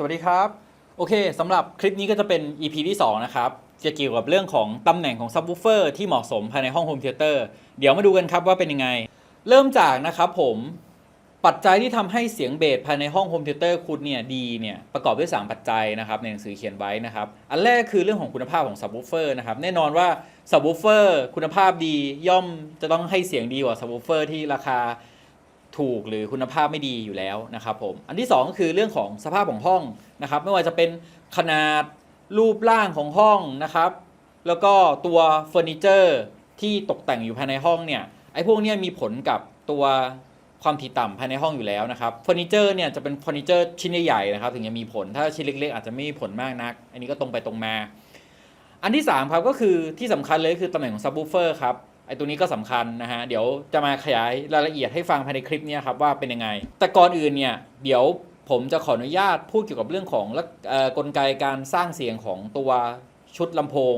สวัสดีครับ โอเคสำหรับคลิปนี้ก็จะเป็น EP ที่ 2 นะครับ จะเกี่ยวกับเรื่องของตำแหน่งของซับ w ูเฟอร์ที่เหมาะสมภายในห้องโฮมเทเตอร์เดี๋ยวมาดูกันครับว่าเป็นยังไง เริ่มจากนะครับผมปัจจัยที่ทำให้เสียงเบสภายในห้องโฮมเทเตอร์คุณเนี่ยดีเนี่ยประกอบด้วย 3 ปัจจัยนะครับในหนังสือเขียนไว้นะครับ อันแรกคือเรื่องของคุณภาพของซับ w ูเฟอร์นะครับแน่นอนว่าซับ w ูเฟอร์คุณภาพดีย่อมจะต้องให้เสียงดีกว่าซับ w ูเฟอร์ที่ราคา ถูกหรือคุณภาพไม่ดีอยู่แล้วนะครับผมอันที่ 2 ก็คือเรื่องของสภาพของห้องนะครับ ไม่ว่าจะเป็นขนาดรูปร่างของห้องนะครับ แล้วก็ตัวเฟอร์นิเจอร์ที่ตกแต่งอยู่ภายในห้องเนี่ยไอ้พวกเนี้ยมีผลกับตัวความถี่ต่ำภายในห้องอยู่แล้วนะครับเฟอร์นิเจอร์เนี่ยจะเป็นเฟอร์นิเจอร์ชิ้นใหญ่ๆนะครับถึงจะมีผลถ้าชิ้นเล็ก ๆ อาจจะไม่มีผลมากนัก อันนี้ก็ตรงไปตรงมา อันที่3ครับก็คือที่สำคัญเลยคือตำแหน่งของซับ w ูเฟอร์ครับ ไอ้ตัวนี้ก็สำคัญนะฮะ เดี๋ยวจะมาขยายรายละเอียดให้ฟังภายในคลิปนี้ครับว่าเป็นยังไง แต่ก่อนอื่นเนี่ยเดี๋ยวผมจะขออนุญาตพูดเกี่ยวกับเรื่องของละกลไกการสร้างเสียงของตัวชุดลำโพง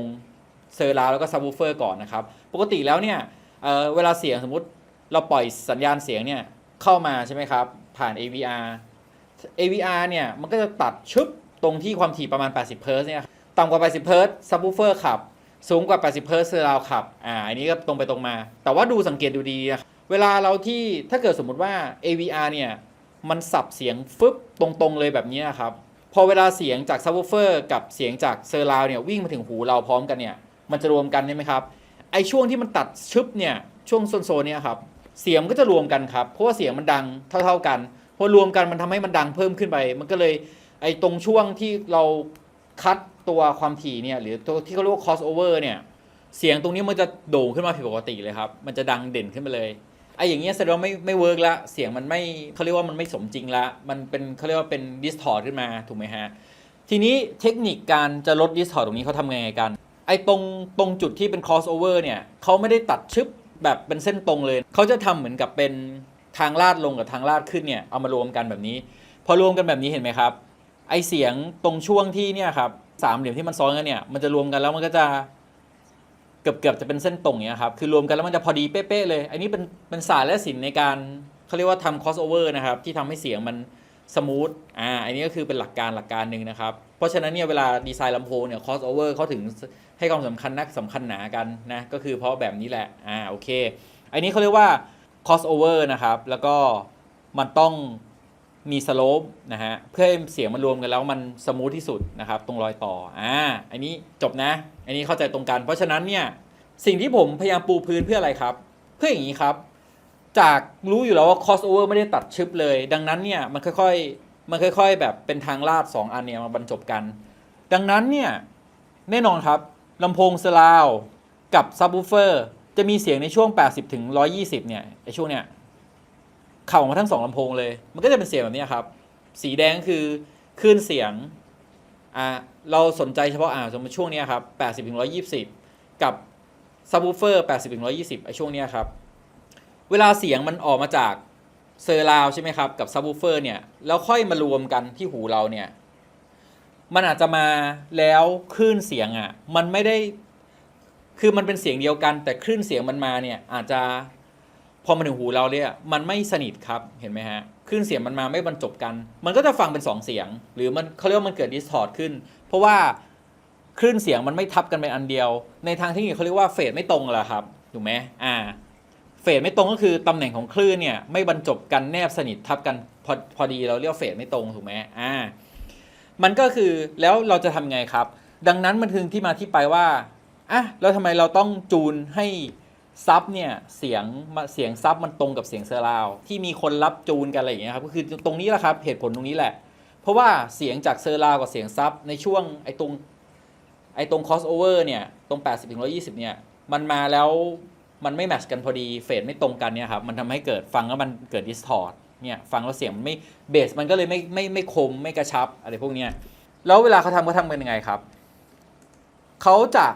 เซอร์ราแล้วก็ซับ w ูเฟอร์ก่อนนะครับ ปกติแล้วเนี่ยเเวลาเสียงสมมติเราปล่อยสัญญาณเสียงเนี่ยเข้ามาใช่ไหมครับ ผ่าน AVR AVR เนี่ยมันก็จะตัดชึบตรงที่ความถี่ประมาณ 80 เฮิร์ตซ์เนี่ยต่ำกว่า 80 เฮิร์ตซ์ซับ w ูเฟอร์ขับ สูงกว่า 80 เฮิร์ตซ์เซอร์ราขับ อ่า อันนี้ก็ตรงไปตรงมา แต่ว่าดูสังเกตดูดีนะเวลาเราที่ถ้าเกิดสมมุติว่า AVR เนี่ย มันสับเสียงฟึบตรงๆเลยแบบนี้ครับ พอเวลาเสียงจากซับ w ูเฟอร์กับเสียงจากเซอร์ราวเนี่ยวิ่งมาถึงหูเราพร้อมกันเนี่ย มันจะรวมกันใช่ไหมครับ ไอช่วงที่มันตัดชึบเนี่ย ช่วงโซนๆเนี่ยครับ เสียงก็จะรวมกันครับ เพราะว่าเสียงมันดังเท่า ๆกัน พอรวมกันมันทำให้มันดังเพิ่มขึ้นไป มันก็เลยไอตรงช่วงที่เราคัด ตัวความถี่เนี่ยหรือตัวที่เขาเรียกว่า crossover เนี่ยเสียงตรงนี้มันจะโด่งขึ้นมาผิดปกติเลยครับ มันจะดังเด่นขึ้นไปเลยไอ้อย่างเงี้ยแสดงว่าไม่ไม่เวิร์กละเสียงมันไม่เขาเรียกว่ามันไม่สมจริงละมันเป็นเขาเรียกว่าเป็นดิสทอร์ขึ้นมาถูกไหมฮะทีนี้เทคนิคการจะลดดิสทอร์ตรงนี้เขาทำไงกันไอ้ตรงตรงจุดที่เป็น cross over เนี่ยเขาไม่ได้ตัดชึบแบบเป็นเส้นตรงเลยเขาจะทำเหมือนกับเป็นทางลาดลงกับทางลาดขึ้นเนี่ยเอามารวมกันแบบนี้ พอรวมกันแบบนี้เห็นไหมครับไอเสียงตรงช่วงที่เนี่ยครับ สามเหลี่ยมที่มันซ้อนกันเนี่ยมันจะรวมกันแล้วมันก็จะเกือบเกือบจะเป็นเส้นตรงเนี้ยครับคือรวมกันแล้วมันจะพอดีเป๊ะๆเลย อันนี้เป็นเป็นศาสตร์และศิลป์ในการเขาเรียกว่าทำ crossover นะครับที่ทำให้เสียงมันสมูทอ่าอันนี้ก็คือเป็นหลักการหลักการหนึ่งนะครับ เพราะฉะนั้นเนี่ยเวลาดีไซน์ลำโพงเนี่ย crossover เขาถึงให้ความสำคัญนักสำคัญหนากันนะก็คือเพราะแบบนี้แหละอ่าโอเค อันนี้เขาเรียกว่า crossover นะครับแล้วก็มันต้อง มีสโลปนะฮะเพื่อให้เสียงมันรวมกันแล้วมันสมูทที่สุดนะครับตรงรอยต่ออ่าอันนี้จบนะ อันนี้เข้าใจตรงกัน เพราะฉะนั้นเนี่ยสิ่งที่ผมพยายามปูพื้นเพื่ออะไรครับ เพื่ออย่างนี้ครับ จากรู้อยู่แล้วว่า crossover ไม่ได้ตัดชึบเลย ดังนั้นเนี่ยมันค่อยๆมันค่อยๆ แบบเป็นทางลาด 2 อันเนี่ยมาบรรจบกัน ดังนั้นเนี่ยแน่นอนครับลำโพงเซราวกับซับ w ูเฟอร์จะมีเสียงในช่วง 80ถึง120เนี่ยไอช่วงเนี้ย เข้ามาทั้งสองลำโพงเลย มันก็จะเป็นเสียงแบบนี้ครับ สีแดงคือคลื่นเสียงอ่าเราสนใจเฉพาะอ่าสมมติช่วงนี้ครับ80ถึง120กับซับ w ูเฟอร์80ถึง120ไอช่วงนี้ครับ เวลาเสียงมันออกมาจากเซอร์ราวใช่ไหมครับ กับซับ w ูเฟอร์เนี่ยแล้วค่อยมารวมกันที่หูเราเนี่ย มันอาจจะมาแล้วคลื่นเสียงอะ มันไม่ได้ คือมันเป็นเสียงเดียวกัน แต่คลื่นเสียงมันมาเนี่ยอาจจะ พอมาถึงหูเราเนี่ยมันไม่สนิทครับเห็นไหมฮะคลื่นเสียงมันมาไม่บรรจบกัน มันก็จะฟังเป็นสองเสียง หรือมันเขาเรียกว่ามันเกิดดิสทอร์ดขึ้น เพราะว่าคลื่นเสียงมันไม่ทับกันเป็นอันเดียว ในทางเทคนิคเขาเรียกว่าเฟสไม่ตรงแหละครับถูกไหมอ่าเฟสไม่ตรงก็คือตำแหน่งของคลื่นเนี่ยไม่บรรจบกันแนบสนิททับกันพอพอดีเราเรียกเฟสไม่ตรงถูกไหมอ่ามันก็คือแล้วเราจะทำไงครับ ดังนั้นมันถึงที่มาที่ไปว่าอะแล้วทำไมเราต้องจูนให้ ซับเนี่ยเสียงมาเสียงซับมันตรงกับเสียงเซอร์ราวด์ที่มีคนรับจูนกันอะไรอย่างเงี้ยครับก็คือตรงนี้แหละครับเหตุผลตรงนี้แหละ เพราะว่าเสียงจากเซอร์ราวด์กับเสียงซับในช่วงไอ้ตรงไอ้ตรง cross over เนี่ยตรง 80ถึง120 เนี่ยมันมาแล้วมันไม่แมชกันพอดีเฟสไม่ตรงกันเนี่ยครับมันทำให้เกิดฟังแล้วมันเกิด distort เนี่ยฟังแล้วเสียงมันไม่เบสมันก็เลยไม่ไม่ไม่คมไม่กระชับอะไรพวกเนี้ยแล้วเวลาเขาทำเขาทำกันยังไงครับเขาจะ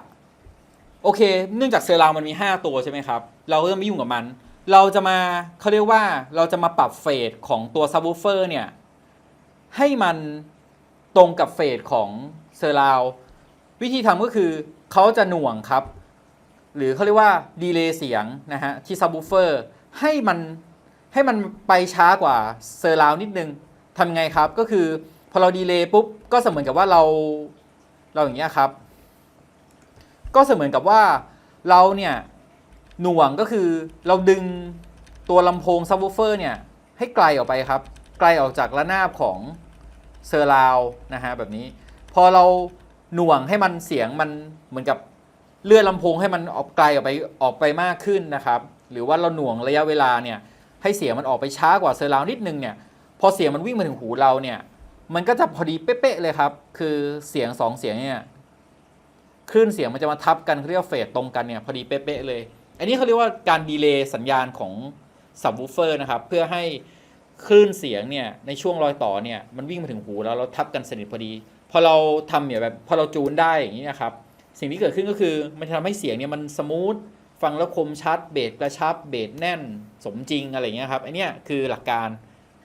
โอเค เนื่องจากเซอร์รามันมี 5 ตัวใช่ไหมครับ เราก็จะไม่ยุ่งกับมัน เราจะมาเขาเรียกว่าเราจะมาปรับเฟสของตัวซับ w ูเฟอร์เนี่ยให้มันตรงกับเฟสของเซอร์ราววิธีทำก็คือเขาจะหน่วงครับ หรือเขาเรียกว่าดีเลย์เสียงนะฮะที่ซับ w ูเฟอร์ให้มันให้มันไปช้ากว่าเซอร์ราวนิดนึงทำไงครับก็คือพอเราดีเลย์ปุ๊บก็เสมือนกับว่าเราเราอย่างเงี้ยครับ ก็เสมือนกับว่าเราเนี่ยหน่วงก็คือเราดึงตัวลำโพงซับวูเฟอร์เนี่ยให้ไกลออกไปครับ ไกลออกจากระนาบของเซอร์ราวนะฮะแบบนี้ พอเราหน่วงให้มันเสียงมันเหมือนกับเลื่อนลำโพงให้มันออกไกลออกไปออกไปมากขึ้นนะครับ หรือว่าเราหน่วงระยะเวลาเนี่ยให้เสียงมันออกไปช้ากว่าเซอร์ราวนิดนึงเนี่ยพอเสียงมันวิ่งมาถึงหูเราเนี่ยมันก็จะพอดีเป๊ะๆเลยครับ คือเสียงสองเสียงเนี่ย คลื่นเสียงมันจะมาทับกันเขาเรียกว่าเฟสตรงกันเนี่ยพอดีเป๊ะๆเลย อันนี้เขาเรียกว่าการดีเลย์สัญญาณของซับวูเฟอร์นะครับ เพื่อให้คลื่นเสียงเนี่ยในช่วงรอยต่อเนี่ยมันวิ่งมาถึงหูแล้วเราทับกันสนิทพอดี พอเราทำเนี่ยแบบพอเราจูนได้อย่างนี้นะครับ สิ่งที่เกิดขึ้นก็คือมันจะทำให้เสียงเนี่ยมันสมูทฟังแล้วคมชัดเบสกระชับเบสแน่นสมจริงอะไรเงี้ยครับอันเนี้ยคือหลักการ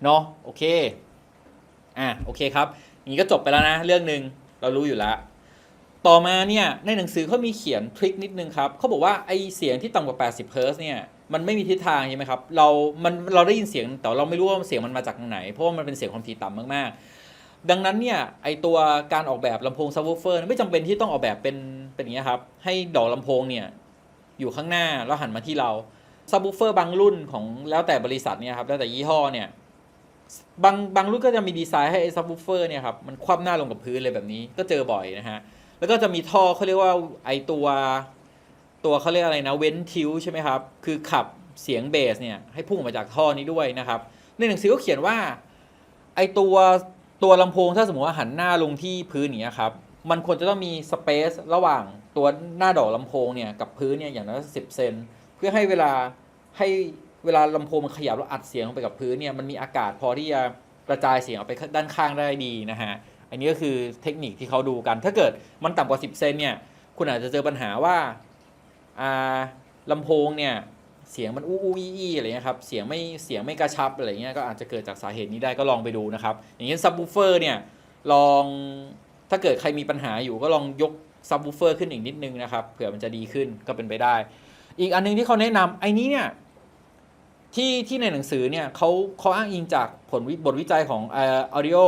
เนาะโอเคอะโอเคครับงนี้ก็จบไปแล้วนะเรื่องหนึ่งเรารู้อยู่แล้ว ต่อมาเนี่ยในหนังสือเขามีเขียนทริคนิดนึงครับเขาบอกว่าไอเสียงที่ต่ำกว่า 80 เฮิร์ตซ์เนี่ยมันไม่มีทิศทางใช่ไหมครับเรา มันเราได้ยินเสียงแต่เราไม่รู้ว่าเสียงมันมาจากไหน เพราะว่ามันเป็นเสียงความถี่ต่ำมากๆ ดังนั้นเนี่ยไอตัวการออกแบบลำโพงซับวูเฟอร์ไม่จำเป็นที่ต้องออกแบบเป็นเป็นอย่างนี้ครับให้ดอกลำโพงเนี่ยอยู่ข้างหน้าแล้วหันมาที่เราซับวูเฟอร์บางรุ่นของแล้วแต่บริษัทเนี่ยครับแล้วแต่ยี่ห้อเนี่ยบางบางรุ่นก็จะมีดีไซน์ให้ไอ้ซับวูเฟอร์เนี่ยครับมันคว่ำหน้าลงกับพื้นเลยแบบนี้ก็เจอบ่อยนะฮะ แล้วก็จะมีท่อเขาเรียกว่าไอตัวตัวเขาเรียกอะไรนะเว้นทิวใช่ไหมครับ คือขับเสียงเบสเนี่ยให้พุ่งออกมาจากท่อนี้ด้วยนะครับในหนังสือก็เขียนว่าไอตัวตัวลำโพงถ้าสมมติว่าหันหน้าลงที่พื้นอย่างเนี้ยครับมันควรจะต้องมีสเปซระหว่างตัวหน้าดอกลำโพงเนี่ยกับพื้นเนี่ยอย่างน้อยสิบเซนเพื่อให้เวลาให้เวลาลำโพงมันขยับแล้วอัดเสียงลงไปกับพื้นเนี่ยมันมีอากาศพอที่จะกระจายเสียงออกไปด้านข้างได้ดีนะฮะ อันนี้ก็คือเทคนิคที่เขาดูกัน ถ้าเกิดมันต่ำกว่า 10 เซนเนี่ย คุณอาจจะเจอปัญหาว่าอ่าลำโพงเนี่ย เสียงมันอู้อู้อี้อี้อะไรเงี้ยครับ เสียงไม่เสียงไม่กระชับอะไรเงี้ย ก็อาจจะเกิดจากสาเหตุนี้ได้ก็ลองไปดูนะครับ อย่างเช่นซับวูเฟอร์เนี่ย ลอง ถ้าเกิดใครมีปัญหาอยู่ก็ลองยกซับวูเฟอร์ขึ้นอีกนิดนึงนะครับ เผื่อมันจะดีขึ้นก็เป็นไปได้ อีกอันหนึงที่เขาแนะนำไอ้นี้เนี่ยที่ที่ในหนังสือเนี่ยเขาเขาอ้างอิงจากผลวิบทวิจัยของเอ่อ Audio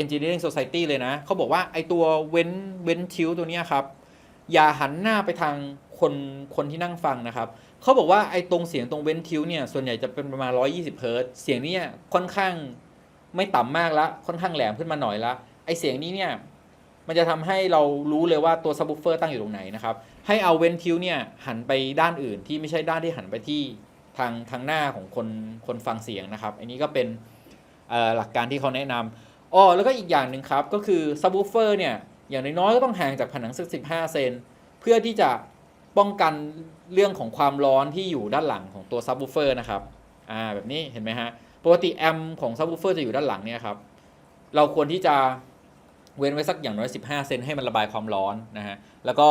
Engineering Society เลยนะ เขาบอกว่าไอตัวเว้นเว้นทิวตัวเนี้ยครับ อย่าหันหน้าไปทางคนคนที่นั่งฟังนะครับ เขาบอกว่าไอตรงเสียงตรงเว้นทิวเนี่ย ส่วนใหญ่จะเป็นประมาณ 120 เฮิร์ตเสียงนี้ค่อนข้างไม่ต่ำมากละ ค่อนข้างแหลมขึ้นมาหน่อยละ ไอเสียงนี้เนี่ย มันจะทำให้เรารู้เลยว่าตัวซับ w ูเฟอร์ตั้งอยู่ตรงไหนนะครับ ให้เอาเว้นทิวเนี่ยหันไปด้านอื่นที่ไม่ใช่ด้านที่หันไปที่ทางทางหน้าของคนคนฟังเสียงนะครับ อันนี้ก็เป็นหลักการที่เขาแนะนำ อ๋อแล้วก็อีกอย่างหนึ่งครับ ก็คือซับ w ูเฟอร์เนี่ยอย่างน้อยๆก็ต้องห่างจากผนังสัก15 เซนเพื่อที่จะป้องกันเรื่องของความร้อนที่อยู่ด้านหลังของตัวซับ w ูเฟอร์นะครับอ่าแบบนี้เห็นไหมฮะปกติแอมของซับ w ูเฟอร์จะอยู่ด้านหลังเนี่ยครับเราควรที่จะเว้นไว้สักอย่างน้อย 15 เซนให้มันระบายความร้อนนะฮะแล้วก็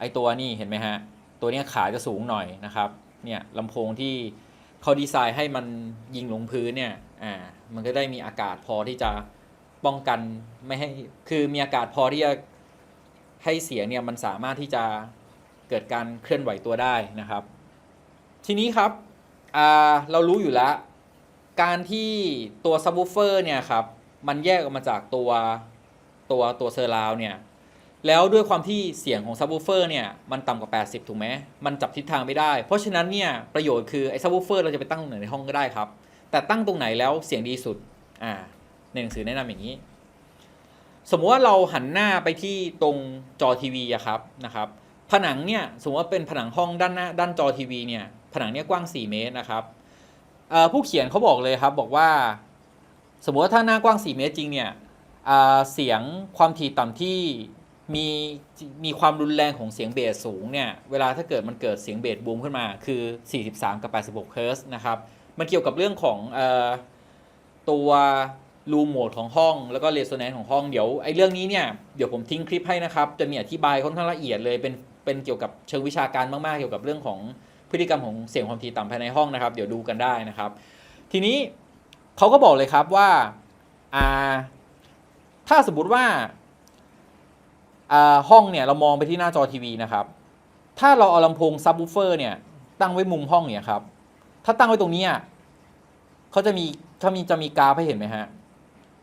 ไอตัวนี่เห็นไหมฮะตัวนี้ขาจะสูงหน่อยนะครับเนี่ยลำโพงที่เขาดีไซน์ให้มันยิงลงพื้นเนี่ยอ่ามันก็ได้มีอากาศพอที่จะ ป้องกันไม่ให้คือมีอากาศพอที่จะให้เสียงเนี่ยมันสามารถที่จะเกิดการเคลื่อนไหวตัวได้นะครับ ทีนี้ครับเรารู้อยู่แล้ว การที่ตัวซับ w ูเฟอร์เนี่ยครับมันแยกออกมาจากตัวตัวตัวเซอร์ราวเนี่ยแล้วด้วยความที่เสียงของซับ w ูเฟอร์เนี่ยมันต่ำกว่า 80 ถูกไหมมันจับทิศทางไม่ได้ เพราะฉะนั้นเนี่ยประโยชน์คือไอ้ซับ w ูเฟอร์เราจะไปตั้งตรงไหนในห้องก็ได้ครับ แต่ตั้งตรงไหนแล้วเสียงดีสุดอ่า ในหนังสือแนะนำอย่างนี้ สมมุติว่าเราหันหน้าไปที่ตรงจอทีวีอะครับนะครับ ผนังเนี่ยสมมติว่าเป็นผนังห้องด้านหน้าด้านจอทีวีเนี่ยผนังเนี่ยกว้าง 4 เมตรนะครับผู้เขียนเขาบอกเลยครับบอกว่า สมมติว่าถ้าหน้ากว้าง 4 เมตรจริงเนี่ยเสียงความถี่ต่ำที่มีมีความรุนแรงของเสียงเบสสูงเนี่ยเวลาถ้าเกิดมันเกิดเสียงเบสบูมขึ้นมาคือ 43 กับ 86 เฮิร์ตซ์นะครับ มันเกี่ยวกับเรื่องของอตัว รูโหมดของห้องแล้วก็เรโซแนนซ์ของห้องเดี๋ยวไอ้เรื่องนี้เนี่ยเดี๋ยวผมทิ้งคลิปให้นะครับ จะมีอธิบายค่อนข้างละเอียดเลยเป็นเป็นเกี่ยวกับเชิงวิชาการมากๆเกี่ยวกับเรื่องของพฤติกรรมของเสียงความถี่ต่ำภายในห้องนะครับ เดี๋ยวดูกันได้นะครับ ทีนี้เขาก็บอกเลยครับว่าอ่าถ้าสมมติว่าอ่าห้องเนี่ยเรามองไปที่หน้าจอทีวีนะครับ ถ้าเราเอาลำโพงซับ w ูเฟอร์เนี่ยตั้งไว้มุมห้องเนี่ยครับ ถ้าตั้งไว้ตรงนี้เขาจะมีเขามีจะมีกราฟให้เห็นไหมฮะ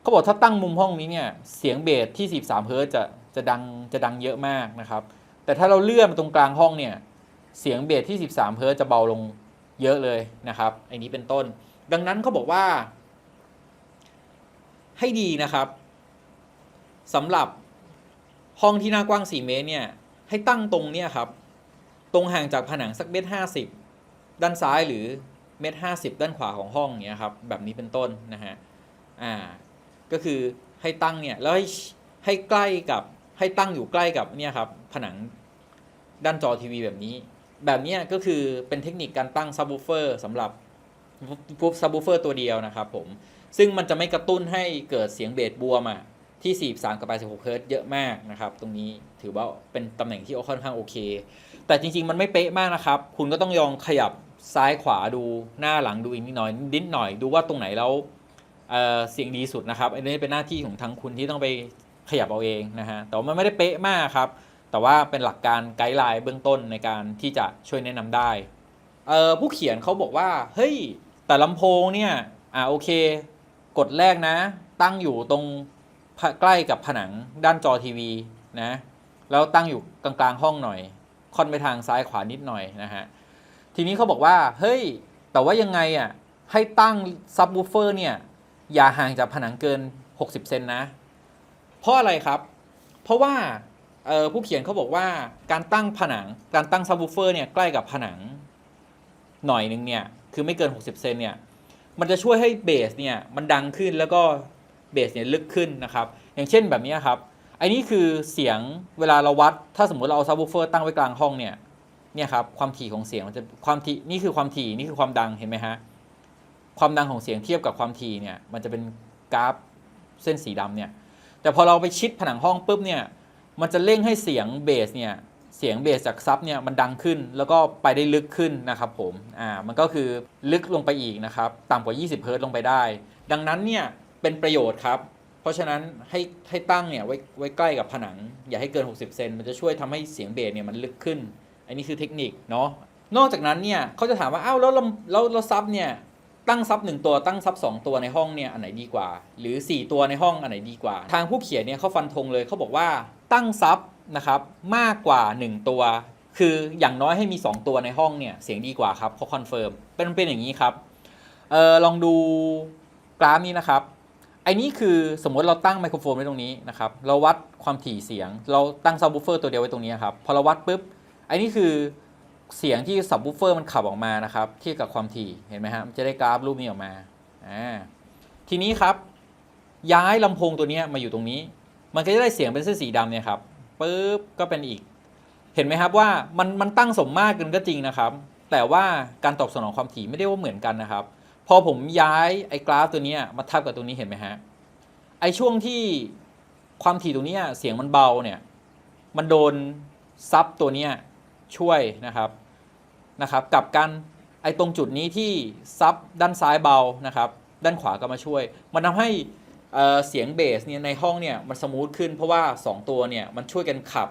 เขาบอกถ้าตั้งมุมห้องนี้เนี่ยเสียงเบสที่ 43 เฮิร์ตซ์จะจะดังจะดังเยอะมากนะครับ แต่ถ้าเราเลื่อนมาตรงกลางห้องเนี่ยเสียงเบสที่ 13 เฮิร์ตซ์จะเบาลงเยอะเลยนะครับอันนี้เป็นต้น ดังนั้นเขาบอกว่า ให้ดีนะครับสำหรับห้องที่หน้ากว้าง 4 เมตรเนี่ยให้ตั้งตรงเนี่ยครับ ตรงห่างจากผนังสักเมตรห้าสิบด้านซ้ายหรือเมตรห้าสิบด้านขวาของห้องเนี้ยครับ แบบนี้เป็นต้นนะฮะอ่า ก็คือให้ตั้งเนี่ยแล้วให้ให้ใกล้กับให้ตั้งอยู่ใกล้กับเนี่ยครับผนังด้านจอทีวีแบบนี้ แบบนี้ก็คือเป็นเทคนิคการตั้งซับวูเฟอร์สำหรับปุ๊บซับวูเฟอร์ตัวเดียวนะครับผม ซึ่งมันจะไม่กระตุ้นให้เกิดเสียงเบสบวมอะที่ 43 กับ 86 เฮิร์ตซ์เยอะมากนะครับ ตรงนี้ถือว่าเป็นตำแหน่งที่ค่อนข้างโอเค แต่จริง ๆ มันไม่เป๊ะมากนะครับ คุณก็ต้องยองขยับซ้ายขวาดูหน้าหลังดูอีกนิดหน่อยนิดหน่อยดูว่าตรงไหนแล้ว เอ่อสียงดีสุดนะครับ อันนี้เป็นหน้าที่ของทั้งคุณที่ต้องไปขยับเอาเองนะฮะ แต่ว่ามันไม่ได้เป๊ะมากครับ แต่ว่าเป็นหลักการไกด์ไลน์เบื้องต้นในการที่จะช่วยแนะนำได้เอ่อผู้เขียนเขาบอกว่า เฮ้ย แต่ลำโพงเนี่ย อ่าโอเค กดแรกนะ ตั้งอยู่ตรงใกล้กับผนังด้านจอทีวีนะ แล้วตั้งอยู่กลางๆห้องหน่อย ค่อนไปทางซ้ายขวานิดหน่อยนะฮะ ทีนี้เขาบอกว่า เฮ้ย แต่ว่ายังไงอะ ให้ตั้งซับวูเฟอร์เนี่ย อย่าห่างจากผนังเกิน 60 เซนนะ เพราะอะไรครับ เพราะว่าผู้เขียนเขาบอกว่าการตั้งผนัง การตั้งซับวูเฟอร์เนี่ยใกล้กับผนังหน่อยนึงเนี่ยคือไม่เกิน 60 เซนเนี่ยมันจะช่วยให้เบสเนี่ยมันดังขึ้นแล้วก็เบสเนี่ยลึกขึ้นนะครับ อย่างเช่นแบบนี้ครับอันนี้คือเสียงเวลาเราวัด ถ้าสมมติเราเอาซับวูเฟอร์ตั้งไว้กลางห้องเนี่ยเนี่ยครับความถี่ของเสียงมันจะความถี่นี่คือความถี่นี่คือความดังเห็นไหมฮะ ความดังของเสียงเทียบกับความถี่เนี่ยมันจะเป็นกราฟเส้นสีดำเนี่ยแต่พอเราไปชิดผนังห้องปุ๊บเนี่ยมันจะเร่งให้เสียงเบสเนี่ยเสียงเบสจากซับเนี่ยมันดังขึ้นแล้วก็ไปได้ลึกขึ้นนะครับผมอ่ามันก็คือลึกลงไปอีกนะครับต่ำกว่า 20 เฮิร์ตซ์ลงไปได้ ดังนั้นเนี่ยเป็นประโยชน์ครับ เพราะฉะนั้นให้ให้ตั้งเนี่ยไว้ไว้ใกล้กับผนัง อย่าให้เกิน 60 เซนมันจะช่วยทำให้เสียงเบสเนี่ยมันลึกขึ้น อันนี้คือเทคนิคเนาะนอกจากนั้นเนี่ยเขาจะถามว่าอ้าวแล้วลำแล้วแล้วซับเนี่ย ตั้งซับหนึ่งตัวตั้งซับสองตัวในห้องเนี่ยอันไหนดีกว่า หรือ 4 ตัวในห้องอันไหนดีกว่า ทางผู้เขียนเนี่ยเขาฟันธงเลยเขาบอกว่าตั้งซับนะครับมากกว่า 1 ตัว คืออย่างน้อยให้มี 2 ตัวในห้องเนี่ยเสียงดีกว่าครับเขาคอนเฟิร์มเป็นเป็นอย่างนี้ครับเออลองดูกราฟนี้นะครับไอ้นี้คือสมมติเราตั้งไมโครโฟนไว้ตรงนี้นะครับเราวัดความถี่เสียง เราตั้งซับวูเฟอร์ตัวเดียวไว้ตรงนี้ครับพอเราวัดปุ๊บไอ้นี่คือ เสียงที่ซับวูเฟอร์มันขับออกมานะครับเทียบกับความถี่เห็นไหมฮะมันจะได้กราฟรูปนี้ออกมาอ่าทีนี้ครับ ย้ายลำโพงตัวนี้มาอยู่ตรงนี้ มันก็จะได้เสียงเป็นเส้นสีดำเนี่ยครับปุ๊บก็เป็นอีก เห็นไหมครับว่ามันมันตั้งสมมาตรกันก็จริงนะครับ แต่ว่าการตอบสนองความถี่ไม่ได้ว่าเหมือนกันนะครับ พอผมย้ายไอ้กราฟตัวนี้มาทับกับตัวนี้เห็นไหมฮะไอ้ช่วงที่ความถี่ตรงนี้เสียงมันเบาเนี่ยมันโดนซับตัวนี้ช่วยนะครับ นะครับกับกันไอ้ตรงจุดนี้ที่ซับด้านซ้ายเบานะครับด้านขวาก็มาช่วย มันทำให้เสียงเบสเนี่ยในห้องเนี่ยมันสมูทขึ้น เพราะว่า 2 ตัวเนี่ยมันช่วยกันขับ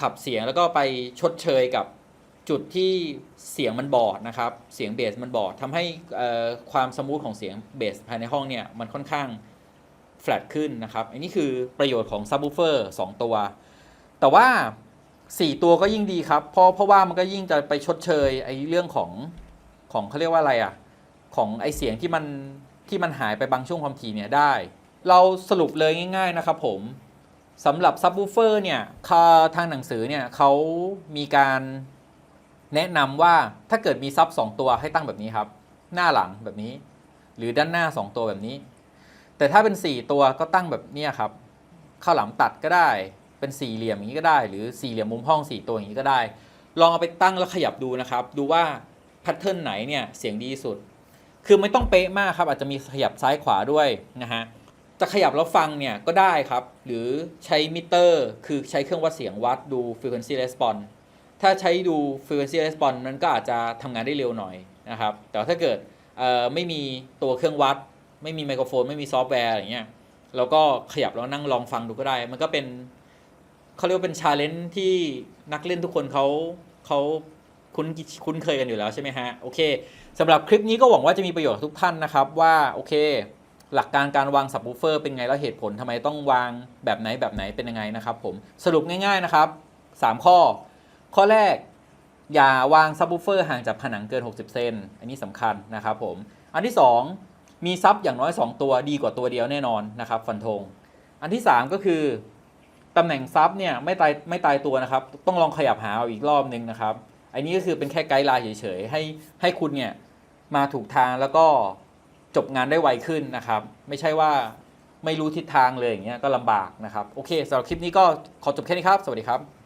ขับเสียงแล้วก็ไปชดเชยกับจุดที่เสียงมันบอดนะครับเสียงเบสมันบอดทำให้ความสมูทของเสียงเบสภายในห้องเนี่ยมันค่อนข้างแฟลตขึ้นนะครับอันนี้คือประโยชน์ของซับ w ูเฟอร์2ตัว แต่ว่า 4ตัวก็ยิ่งดีครับเพราะเพราะว่ามันก็ยิ่งจะไปชดเชยไอ้เรื่องของของเขาเรียกว่าอะไรอะของไอ้เสียงที่มันที่มันหายไปบางช่วงความถี่เนี่ยได้ เราสรุปเลยง่าย ๆนะครับผมสำหรับซับ w ูเฟอร์เนี่ยาทางหนังสือเนี่ยเขามีการแนะนำว่าถ้าเกิดมีซับ2ตัวให้ตั้งแบบนี้ครับ หน้าหลังแบบนี้ หรือด้านหน้า 2 ตัวแบบนี้ แต่ถ้าเป็น 4 ตัวก็ตั้งแบบนี้ครับข้าหลามตัดก็ได้ เป็นสี่เหลี่ยมอย่างนี้ก็ได้ หรือสี่เหลี่ยมมุมห้องสี่ตัวอย่างนี้ก็ได้ ลองเอาไปตั้งแล้วขยับดูนะครับ ดูว่าแพทเทิร์นไหนเนี่ยเสียงดีสุด คือไม่ต้องเป๊ะมากครับ อาจจะมีขยับซ้ายขวาด้วยนะฮะจะขยับแล้วฟังเนี่ยก็ได้ครับ หรือใช้มิเตอร์ คือใช้เครื่องวัดเสียงวัดดู frequency response ถ้าใช้ดู frequency response มันก็อาจจะทำงานได้เร็วหน่อยนะครับ แต่ถ้าเกิดไม่มีตัวเครื่องวัด ไม่มีไมโครโฟน ไม่มีซอฟต์แวร์อะไรเงี้ยเราก็ขยับแล้วนั่งลองฟังดูก็ได้ มันก็เป็น เขาเรียกว่าเป็นชาเลนจ์ที่นักเล่นทุกคนเขาเขาคุ้นคุ้นเคยกันอยู่แล้วใช่ไหมฮะโอเคสำหรับคลิปนี้ก็หวังว่าจะมีประโยชน์ทุกท่านนะครับว่าโอเค หลักการการวางซับ w ูเฟอร์เป็นไงแล้วเหตุผลทำไมต้องวางแบบไหนแบบไหนเป็นยังไงนะครับผมสรุปง่ายๆนะครับ 3 ข้อ ข้อแรกอย่าวางซับ w ูเฟอร์ห่างจากผนังเกิน 60 เซน อันนี้สำคัญนะครับผม อันที่ 2 มีซับอย่างน้อย 2 ตัวดีกว่าตัวเดียวแน่นอนนะครับฟันธง อันที่ 3 ก็คือ ตำแหน่งซับเนี่ยไม่ตายไม่ตายตัวนะครับ ต้องลองขยับหาเอาอีกรอบนึงนะครับ อันนี้ก็คือเป็นแค่ไกด์ไลน์เฉยๆ ให้ให้คุณเนี่ยมาถูกทางแล้วก็จบงานได้ไวขึ้นนะครับ ไม่ใช่ว่าไม่รู้ทิศทางเลยอย่างเงี้ยก็ลำบากนะครับ โอเคสำหรับคลิปนี้ก็ขอจบแค่นี้ครับ สวัสดีครับ